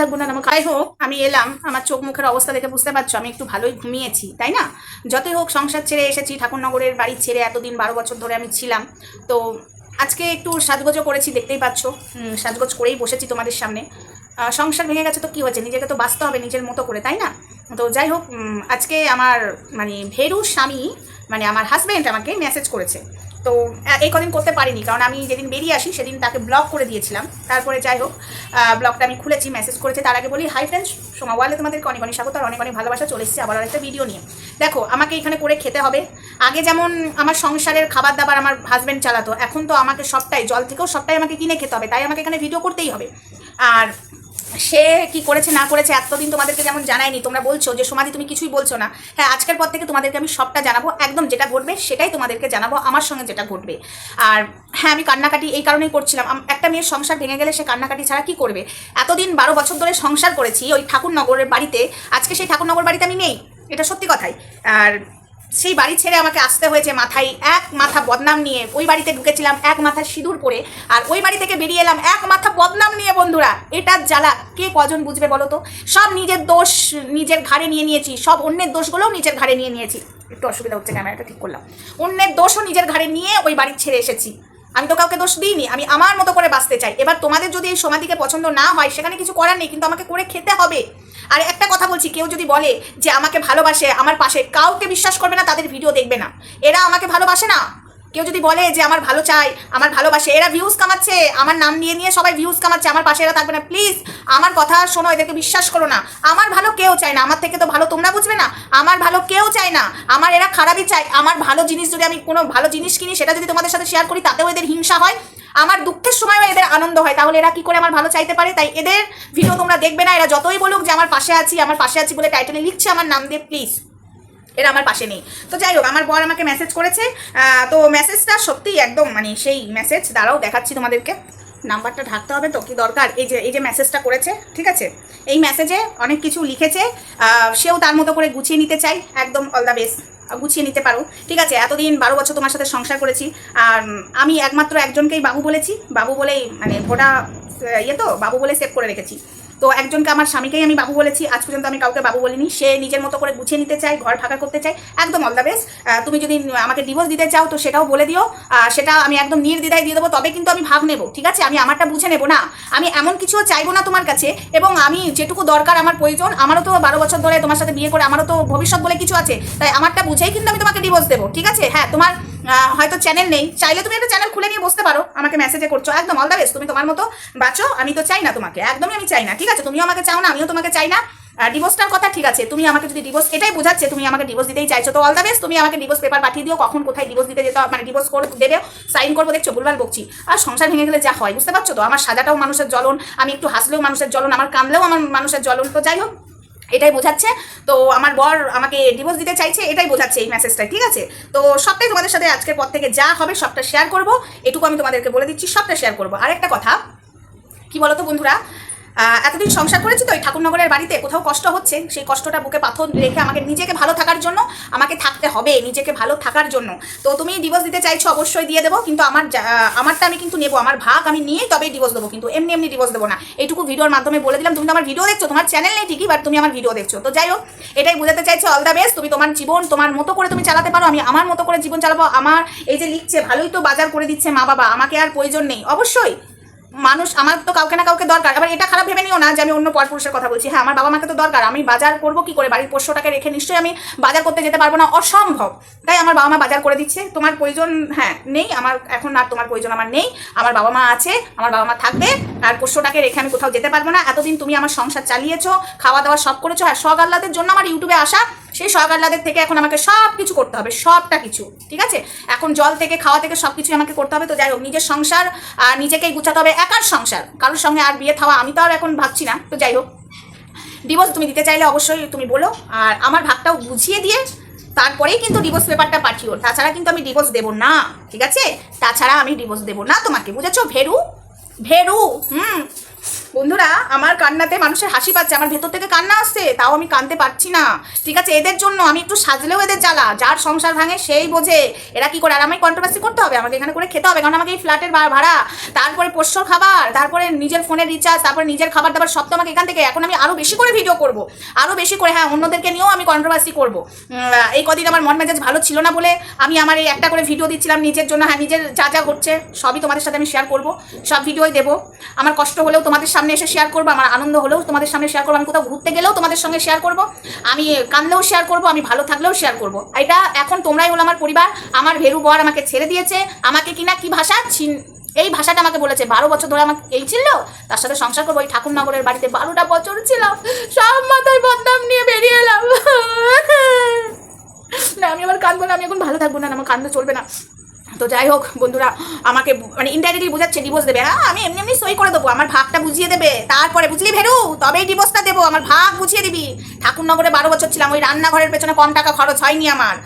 থাকব না আমাকে যাই হোক, আমি এলাম, আমার চোখ মুখের অবস্থা দেখে বুঝতে পারছ, আমি একটু ভালোই ঘুমিয়েছি, তাই না? যতই হোক, সংসার ছেড়ে এসেছি, ঠাকুরনগরের বাড়ি ছেড়ে এতদিন বারো বছর ধরে আমি ছিলাম, তো আজকে একটু সাজগোজও করেছি, দেখতেই পাচ্ছ সাজগোজ করেই বসেছি তোমাদের সামনে। সংসার ভেঙে গেছে তো কী হয়েছে? নিজেকে তো বাঁচতে হবে নিজের মতো করে, তাই না? তো যাই হোক আজকে আমার মানে ভেরু স্বামী মানে আমার হাজব্যান্ড আমাকে মেসেজ করেছে। তো এই কদিন করতে পারিনি, কারণ আমি যেদিন বেরিয়ে আসি সেদিন তাকে ব্লক করে দিয়েছিলাম। তারপরে যাই হোক ব্লগটা আমি খুলেছি মেসেজ করেছি, তার আগে বলি হাই ফ্রেন্ডস সোমা ওয়ালে তোমাদেরকে অনেক অনেক স্বাগত, আর অনেক অনেক ভালোবাসা, চলে এসেছি আবার একটা ভিডিও নিয়ে। দেখো, আমাকে এখানে করে খেতে হবে। আগে যেমন আমার সংসারের খাবার দাবার আমার হাজব্যান্ড চালাতো, এখন তো আমাকে সবটাই, জল থেকেও সবটাই আমাকে কিনে খেতে হবে, তাই আমাকে এখানে ভিডিও করতেই হবে। আর সে কি করেছে, না করেছে, এতদিন তোমাদেরকে যেমন জানাইনি তোমরা বলছো যে সমাধি তুমি কিছুই বলছো না। হ্যাঁ আজকের পর থেকে তোমাদেরকে আমি সবটা জানাব, একদম যেটা ঘটবে সেটাই তোমাদেরকে জানাব, আমার সঙ্গে যেটা ঘটবে। আর হ্যাঁ আমি কান্নাকাটি এই কারণেই করছিলাম একটা মেয়ের সংসার ভেঙে গেলে সে কান্নাকাটি ছাড়া কি করবে? এতদিন বারো বছর ধরে সংসার করেছি, ওই ঠাকুরনগরের বাড়িতে, আজকে সেই ঠাকুরনগর বাড়িতে আমি নেই, এটা সত্যি কথাই। আর সেই বাড়ি ছেড়ে আমাকে আসতে হয়েছে মাথায় এক মাথা বদনাম নিয়ে। ওই বাড়িতে ঢুকেছিলাম এক মাথা সিঁদুর পরে আর ওই বাড়ি থেকে বেরিয়ে এলাম এক মাথা বদনাম নিয়ে, বন্ধুরা। এটার জ্বালা। কে কজন বুঝবে বলো তো? সব নিজের দোষ নিজের ঘাড়ে নিয়ে নিয়েছি। সব অন্যের দোষগুলোও নিজের ঘাড়ে নিয়ে নিয়েছি। একটু অসুবিধা হচ্ছে ক্যামেরাটা ঠিক করলাম। অন্যের দোষও নিজের ঘাড়ে নিয়ে ওই বাড়ি ছেড়ে এসেছি। আমি তো কাউকে দোষ দিইনি, আমি আমার মতো করে বাঁচতে চাই। এবার তোমাদের যদি এই সমাধিকে পছন্দ না হয়, সেখানে কিছু করার নেই, কিন্তু আমাকে করে খেতে হবে। আর একটা কথা বলছি, কেউ যদি বলে যে আমাকে ভালোবাসে, আমার পাশে, কাউকে বিশ্বাস করবে না, তাদের ভিডিও দেখবে না। এরা আমাকে ভালোবাসে না। কেউ যদি বলে যে আমার ভালো চাই, আমার ভালোবাসে, এরা ভিউজ কামাচ্ছে, আমার নাম নিয়ে নিয়ে সবাই ভিউজ কামাচ্ছে, আমার পাশে এরা থাকবে না প্লিজ আমার কথা শোনো, এদেরকে বিশ্বাস করো না। আমার ভালো কেউ চায় না, আমার থেকে তো ভালো তোমরা বুঝবে না। আমার ভালো কেউ চায় না, আমার এরা খারাপই চায়। আমার ভালো জিনিস যদি আমি কোনো ভালো জিনিস কিনি, সেটা যদি তোমাদের সাথে শেয়ার করি, তাতেও এদের হিংসা হয়। আমার দুঃখের সময়ও এদের আনন্দ হয়। তাহলে এরা কি করে আমার ভালো চাইতে পারে? তাই এদের ভিডিও তোমরা দেখবে না, এরা যতই বলুক যে আমার পাশে আছি, আমার পাশে আছি বলে টাইটেলে লিখছে, আমার নাম দিয়ে প্লিজ এরা আমার পাশে নেই। তো যাই হোক, আমার বর আমাকে মেসেজ করেছে। তো মেসেজটা সত্যিই একদম মানে সেই মেসেজ দাঁড়াও, দেখাচ্ছি তোমাদেরকে। নাম্বারটা ঢাকতে হবে তো, কি দরকার? এই যে এই যে মেসেজটা করেছে, ঠিক আছে? এই মেসেজে অনেক কিছু লিখেছে। সেও তার মতো করে গুছিয়ে নিতে চাই। একদম অল দ্য বেস্ট গুছিয়ে নিতে পারো। ঠিক আছে, এতদিন বারো বছর তোমার সাথে সংসার করেছি। আর আমি একমাত্র একজনকেই বাবু বলেছি। বাবু বলেই মানে ভোটা ইয়ে তো, বাবু বলে সেভ করে রেখেছি। তো একজনকে আমার স্বামীকেই আমি বাবু বলেছি। আজ পর্যন্ত আমি কাউকে বাবু বলিনি। সে নিজের মতো করে গুছিয়ে নিতে চায়, ঘর ফাঁকা করতে চায়। একদম অল দ্য বেস্ট তুমি যদি আমাকে ডিভোর্স দিতে চাও, তো সেটাও বলে দিও। সেটা আমি একদম নির্দ্বিধায় দিয়ে দেবো। তবে কিন্তু আমি ভাগ নেব, ঠিক আছে? আমি আমারটা বুঝে নেব না। আমি এমন কিছুও চাইব না তোমার কাছে। এবং আমি যেটুকু দরকার আমার প্রয়োজন, আমারও তো বারো বছর ধরে তোমার সাথে বিয়ে করে, আমারও তো ভবিষ্যৎ বলে কিছু আছে। তাই আমারটা বুঝেই কিন্তু আমি তোমাকে ডিভোর্স দেবো, ঠিক আছে? হ্যাঁ তোমার হয়তো চ্যানেল নেই। চাইলে তুমি একটা চ্যানেল খুলে নিয়ে বসতে পারো। আমাকে মেসেজে করছ। একদম অল দ্য বেস্ট তুমি তোমার মতো বাঁচো, আমি তো চাই না তোমাকে। একদমই আমি চাই না, ঠিক আছে? তুমিও আমাকে চাও না, আমিও তোমাকে চাই না। ডিভোর্সটার কথা ঠিক আছে, তুমি আমাকে যদি ডিভোর্স এটাই বোঝাচ্ছে, তুমি আমাকে ডিভোর্স দিতেই চাইছো। তো অল দ্য বেস্ট তুমি আমাকে ডিভোর্স পেপার পাঠিয়ে দিও, কখন কোথায় ডিভোর্স দিতে যেতে মানে ডিভোর্স করে দেবে সাইন করব, দেখছ, ভুলভাল বকছি। আর সংসার ভেঙে গেলে যা হয়, বুঝতে পারছ তো? আমার সাজাটাও মানুষের জ্বলন, আমি একটু হাসলেও মানুষের জ্বলন, আমার কামলেও আমার মানুষের জ্বলন। তো যাই হোক এটাই বোঝাচ্ছে। তো আমার বর আমাকে ডিভোর্স দিতে চাইছে, এটাই বোঝাচ্ছে এই মেসেজটা ঠিক আছে? তো সবটাই তোমাদের সাথে আজকের পর থেকে যা হবে সবটা শেয়ার করব। এটুকু আমি তোমাদেরকে বলে দিচ্ছি, সবটা শেয়ার করব। আরেকটা কথা, কি বলতো বন্ধুরা? এতদিন সংসার করেছি তো ওই ঠাকুরনগরের বাড়িতে, কোথাও কষ্ট হচ্ছে, সেই কষ্টটা বুকে পাথর রেখে আমাকে নিজেকে ভালো থাকার জন্য আমাকে থাকতে হবে, নিজেকে ভালো থাকার জন্য। তো তুমি ডিভোর্স দিতে চাইছো অবশ্যই দিয়ে দেবো, কিন্তু আমার আমারটা আমি কিন্তু নেব, আমার ভাগ আমি নিয়ে তবেই ডিভোর্স দেবো, কিন্তু এমনি এমনি ডিভোর্স দেবো না। এইটুকু ভিডিওর মাধ্যমে বলে দিলাম, তুমি তো আমার ভিডিও দেখছ, তোমার চ্যানেল নেই ঠিকই বাট তুমি আমার ভিডিও দেখছ। তো যাই হোক, এটাই বোঝাতে চাইছো অল দ্য বেস্ট তুমি তোমার জীবন, তোমার মতো করে তুমি চালাতে পারো, আমি আমার মতো করে জীবন চালাবো, আমার এই যে লিখছে, ভালোই তো বাজার করে দিচ্ছে মা বাবা, আমাকে আর প্রয়োজন নেই। অবশ্যই মানুষ আমার তো কাউকে না কাউকে দরকার। এবার এটা খারাপ ভেবে নিও না যে আমি অন্য পরপুরুষের কথা বলছি। হ্যাঁ আমার বাবা মাকে তো দরকার। আমি বাজার করব কি করে? বাড়ির পোষ্যটাকে রেখে নিশ্চয়ই আমি বাজার করতে যেতে পারব না। অসম্ভব। তাই আমার বাবা মা বাজার করে দিচ্ছে। তোমার প্রয়োজন হ্যাঁ নেই। আমার এখন আর তোমার প্রয়োজন আমার নেই। আমার বাবা মা আছে, আমার বাবা মা থাকবে। আর পোষ্যটাকে রেখে আমি কোথাও যেতে পারব না। এতদিন তুমি আমার সংসার চালিয়েছো, খাওয়া দাওয়া সব করেছ। আর শখ আহ্লাদের জন্য আমার ইউটিউবে আসা সেই আহ্লাদের থেকে এখন আমাকে সব কিছু করতে হবে, সবটা কিছু, ঠিক আছে? এখন জল থেকে, খাওয়া থেকে সব কিছুই আমাকে করতে হবে, তো যাই হোক, নিজের সংসার আর নিজেকেই গুছাতে হবে, একার সংসার। কারোর সঙ্গে আর বিয়ে থাওয়া আমি তো আর এখন ভাবছি না, তো যাই হোক। ডিভোর্স তুমি দিতে চাইলে অবশ্যই তুমি বলো, আর আমার ভাগটাও বুঝিয়ে দিয়ে তারপরেই কিন্তু ডিভোর্স পেপারটা পাঠিও। তাছাড়া কিন্তু আমি ডিভোর্স দেবো না, ঠিক আছে? তাছাড়া আমি ডিভোর্স দেবো না তোমাকে, বুঝেছ? ভেরু ভেরু, হুম। বন্ধুরা, আমার কান্নাতে মানুষের হাসি পাচ্ছে, আমার ভেতর থেকে কান্না আসছে, তাও আমি কানতে পারছি না। ঠিক আছে, এদের জন্য আমি একটু সাজলেও এদের জ্বালা, যার সংসার ভাঙে সেই বোঝে। এরা কি করে আর আমায় কন্ট্রোভার্সি করতে হবে? আমাকে এখানে করে খেতে হবে, কারণ আমাকে এই ফ্ল্যাটের ভাড়া, তারপরে পোষ্য খাবার, তারপরে নিজের ফোনের রিচার্জ তারপরে নিজের খাবার দাবার, সব তো আমাকে এখান থেকে এখন আমি আরও বেশি করে ভিডিও করব। আরও বেশি করে হ্যাঁ অন্যদেরকে নিয়েও আমি কন্ট্রোভার্সি করব। এই কদিন আমার মন মেজাজ ভালো ছিল না বলে আমি আমার এই একটা করে ভিডিও দিচ্ছিলাম নিজের জন্য হ্যাঁ নিজের যা যা ঘটছে, সবই তোমাদের সাথে আমি শেয়ার করব, সব ভিডিওই দেবো। আমার কষ্ট হলেও তোমাদের সামনে এসে শেয়ার করব, আমার আনন্দ হলেও তোমাদের সামনে শেয়ার করব, আমি কোথাও ঘুরতে গেলেও তোমাদের সঙ্গে শেয়ার করব, আমি কানলেও শেয়ার করব, আমি ভালো থাকলেও শেয়ার করব। এটা এখন তোমরাই হলো আমার পরিবার, আমার ভেরু বর আমাকে ছেড়ে দিয়েছে, আমাকে কিনা কি ভাষা ছিন এই ভাষাটা আমাকে বলেছে, বারো বছর ধরে আমাকে এই ছিল, তার সাথে সংসার করব ওই ঠাকুরনগরের বাড়িতে বারোটা বছর ছিলাম সব মাথায় বদনাম নিয়ে বেরিয়ে এলাম। না, আমি আবার কাঁদবো না, আমি এখন ভালো থাকব না আমার কান্দে চলবে না। তো যাই হোক, বন্ধুরা, আমাকে মানে ইনডাইরেক্টলি বোঝাচ্ছে ডিভোর্স দেবে। হ্যাঁ আমি এমনি এমনি সই করে দেবো, আমার ভাগটা বুঝিয়ে দেবে। তারপরে বুঝলি ভেরু? তবেই ডিভোর্সটা দেবো, আমার ভাগ বুঝিয়ে দিবি। ঠাকুরনগরে বারো বছর ছিলাম, ওই রান্নাঘরের পেছনে কম টাকা খরচ হয়নি আমার।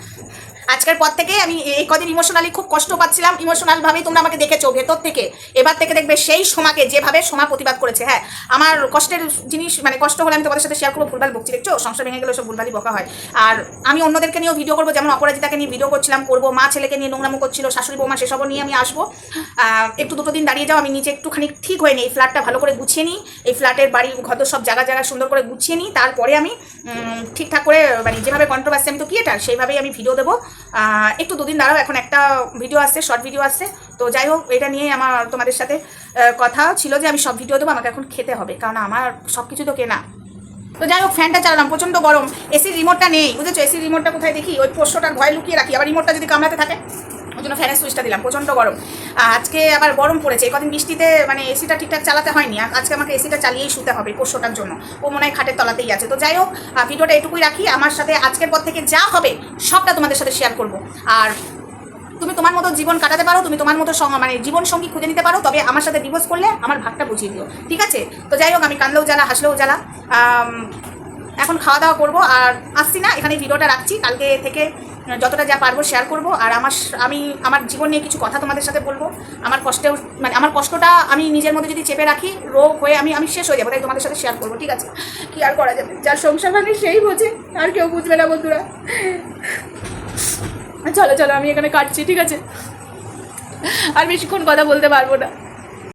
আজকের পর থেকে আমি এই কদিন ইমোশনালি খুব কষ্ট পাচ্ছিলাম। ইমোশনাল ভাবেই তোমরা আমাকে দেখেছ ভেতর থেকে। এবার থেকে দেখবে সেই সোমাকে যেভাবে সোমা প্রতিবাদ করেছে হ্যাঁ। আমার কষ্টের জিনিস মানে কষ্ট হলে আমি তোমাদের সাথে শেয়ার করব, ভুলভাল বকছি, দেখছ? সংসার ভেঙে গেলে সব ভুলভালই বকা হয়। আর আমি অন্যদেরকে নিয়েও ভিডিও করব, যেমন অপরাজিতাকে নিয়ে ভিডিও করছিলাম, করব, মা ছেলেকে নিয়ে নোংরামো করছিল, শাশুড়ি বৌমা, সেসবও নিয়ে আমি আসব। একটু দুটো দিন দাঁড়িয়ে যাও, আমি নিচে একটুখানি ঠিক হয়ে নিই। এই ফ্ল্যাটটা ভালো করে গুছিয়ে নিই। এই ফ্ল্যাটের বাড়ি, ঘর সব জায়গা জায়গা সুন্দর করে গুছিয়ে নিই। তারপরে আমি ঠিকঠাক করে মানে যেভাবে কন্ট্রোভার্সি আমি তো ক্রিয়েটার সেইভাবেই আমি ভিডিও দেবো। একটু দুদিন দাঁড়াও, এখন একটা ভিডিও আসছে শর্ট ভিডিও আসছে তো যাই হোক, এটা নিয়ে আমার তোমাদের সাথে কথা ছিল যে আমি সব ভিডিও দেবো, আমাকে এখন খেতে হবে, কারণ আমার সব কিছু তো কেনা। তো যাই হোক ফ্যানটা চালালাম, প্রচণ্ড গরম। এসির রিমোটটা নেই, বুঝেছ? এসির রিমোটটা কোথায় দেখি? ওই পোষ্যটার ভয় লুকিয়ে রাখি, আবার রিমোটটা যদি কামড়াতে থাকে। জন্য ফ্যানের সুইচটা দিলাম, প্রচণ্ড গরম। আজকে আবার গরম পড়েছে কদিন বৃষ্টিতে মানে এসিটা ঠিকঠাক চালাতে হয়নি। আজকে আমাকে এসিটা চালিয়েই শুতে হবে পোষ্যটার জন্য। ও মনে হয় খাটের তলাতেই আছে। তো যাই হোক ভিডিওটা এটুকুই রাখি। আমার সাথে আজকের পর থেকে যা হবে, সবটা তোমাদের সাথে শেয়ার করব। আর তুমি তোমার মতো জীবন কাটাতে পারো, তুমি তোমার মতো মানে জীবন সঙ্গী খুঁজে নিতে পারো, তবে আমার সাথে ডিভোর্স করলে আমার ভাগটা বুঝিয়ে দিও। ঠিক আছে? তো যাই হোক, আমি কানলেও জ্বালা, হাসলেও জ্বালা। এখন খাওয়া দাওয়া করব। আর আসছি না এখানে ভিডিওটা রাখছি। কালকে থেকে যতটা যা পারব শেয়ার করব। আর আমার আমি, আমার জীবন নিয়ে কিছু কথা তোমাদের সাথে বলব। আমার কষ্টেও মানে আমার কষ্টটা আমি নিজের মধ্যে যদি চেপে রাখি, রোগ হয়ে আমি আমি শেষ হয়ে যাব, তাই তোমাদের সাথে শেয়ার করব, ঠিক আছে? কি আর করা যাবে? যার সংসার মানে সেই বোঝে, আর কেউ বুঝবে না বন্ধুরা। চলো চলো, আমি এখানে কাটছি, ঠিক আছে? আর বেশিক্ষণ কথা বলতে পারব না।